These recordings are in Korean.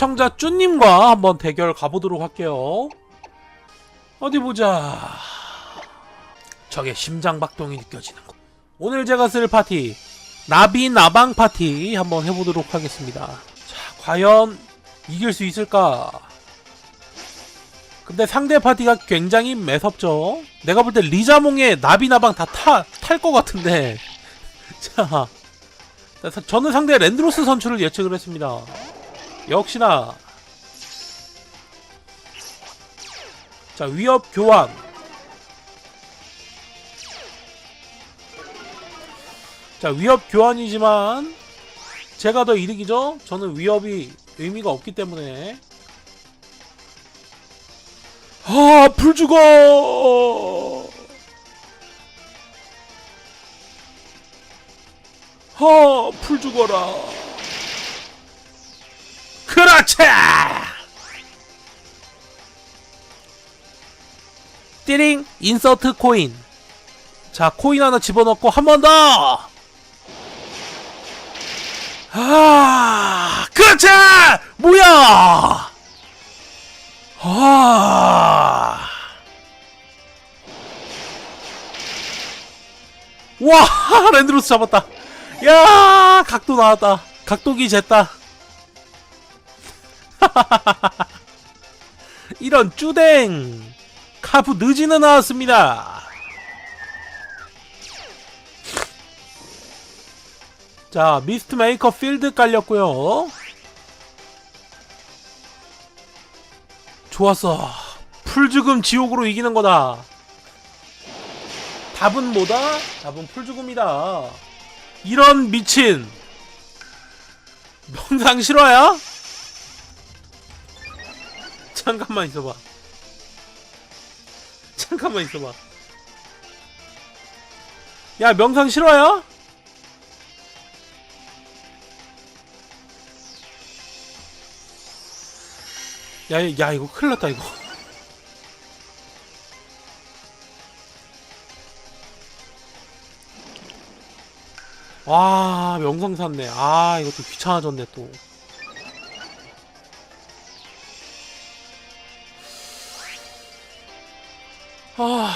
시청자 쭈님과 한번 대결 가보도록 할게요. 어디 보자. 저게 심장박동이 느껴지는 거. 오늘 제가 쓸 파티 나비 나방 파티 한번 해보도록 하겠습니다. 자, 과연 이길 수 있을까? 근데 상대 파티가 굉장히 매섭죠. 내가 볼 때 리자몽에 나비 나방 다 탈 것 같은데. 자, 자, 저는 상대 랜드로스 선출을 예측을 했습니다. 역시나. 자 위협 교환. 자 위협 교환이지만 제가 더 이득이죠? 저는 위협이 의미가 없기 때문에. 아 불 죽어 아 불 죽어라 그렇지! 띠링 인서트 코인 자 코인 하나 집어넣고 한 번 더! 아 그렇지! 뭐야! 아... 와 랜드로스 잡았다 야 각도 나왔다 각도기 쟀다 이런 쭈댕 카프 느지는 나왔습니다. 자 미스트 메이커 필드 깔렸고요. 좋았어. 풀죽음 지옥으로 이기는 거다. 답은 뭐다? 답은 풀죽음이다. 이런 미친. 명상 실화야? 잠깐만 있어봐. 잠깐만 있어봐. 야 명상 실화야? 야, 야 이거 큰일 났다 이거. 와 명상 샀네. 아 이것도 귀찮아졌네 또. 아.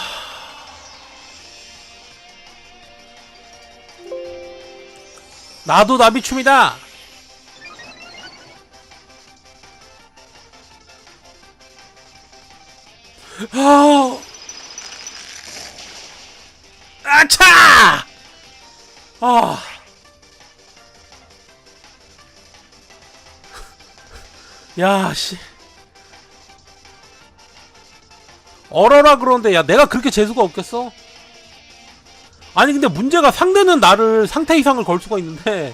나도 나비춤이다. 아. 아차! 아. 야, 씨. 얼어라 그러는데 야 내가 그렇게 재수가 없겠어? 아니 근데 문제가 상대는 나를 상태 이상을 걸 수가 있는데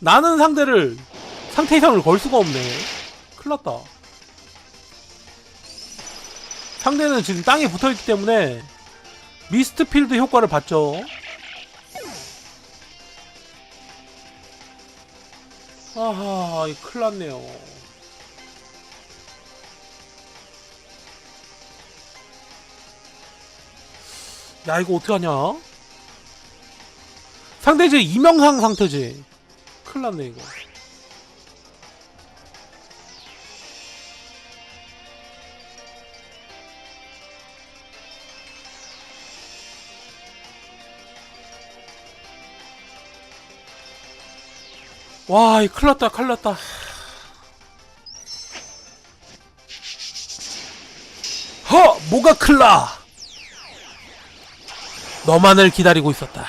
나는 상대를 상태 이상을 걸 수가 없네. 큰일났다. 상대는 지금 땅에 붙어있기 때문에 미스트 필드 효과를 받죠. 아하 이 큰일났네요 야 이거 어떡하냐? 상대 이제 이명상 상태지. 큰일 났네 이거. 와 이 큰일 났다 큰일 났다. 허! 뭐가 클라 너만을 기다리고 있었다.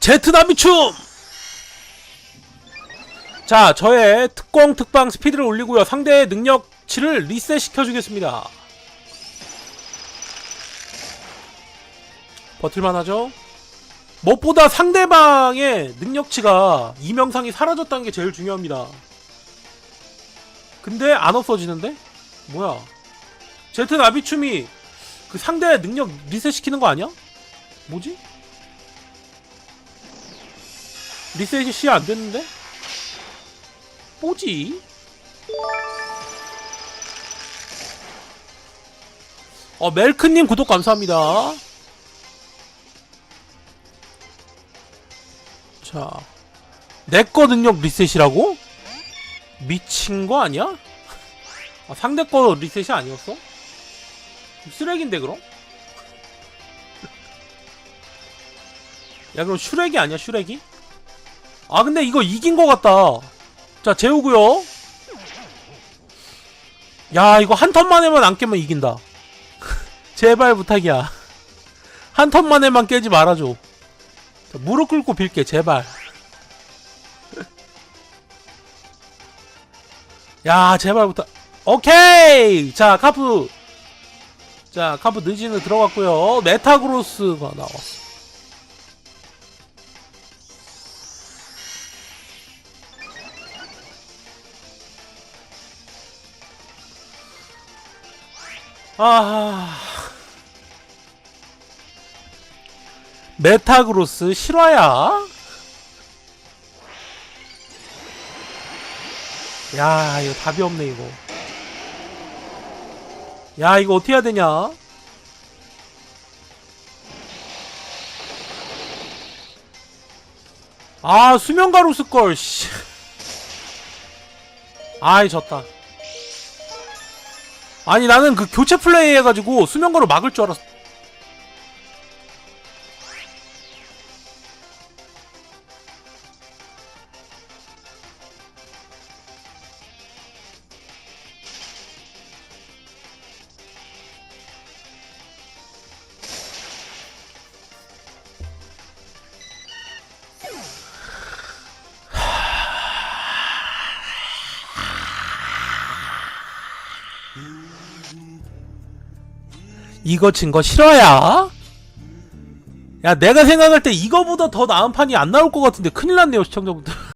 제트나비춤! 자, 저의 특공 특방 스피드를 올리고요. 상대의 능력치를 리셋 시켜 주겠습니다. 버틸만 하죠? 무엇보다 상대방의 능력치가 이명상이 사라졌다는 게 제일 중요합니다. 근데 안 없어지는데? 뭐야? 제트 나비춤이 그 상대 능력 리셋 시키는 거 아니야? 뭐지? 리셋이 안 됐는데? 뭐지? 어, 멜크님 구독 감사합니다. 자, 내거 능력 리셋이라고? 미친 거 아니야? 아, 상대 거 리셋이 아니었어? 쓰레기인데 그럼? 야 그럼 슈렉이 아니야 슈렉이? 아 근데 이거 이긴 거 같다. 자 재우고요. 야 이거 한 턴 만에만 안 깨면 이긴다. 제발 부탁이야. 한 턴 만에만 깨지 말아줘. 자, 무릎 꿇고 빌게 제발. 야 제발 부탁. 오케이! 자 카프 자 카프 느지는 들어갔고요. 메타그로스가 나왔어 아. 메타그로스 실화야? 야 이거 답이 없네 이거 야 이거 어떻게 해야 되냐? 아 수면가루 쓸걸 씨. 아이 졌다. 아니 나는 그 교체 플레이 해가지고 수면가루 막을 줄 알았어 이거 진 거 싫어야? 야 내가 생각할 때 이거보다 더 나은 판이 안 나올 것 같은데 큰일 났네요 시청자분들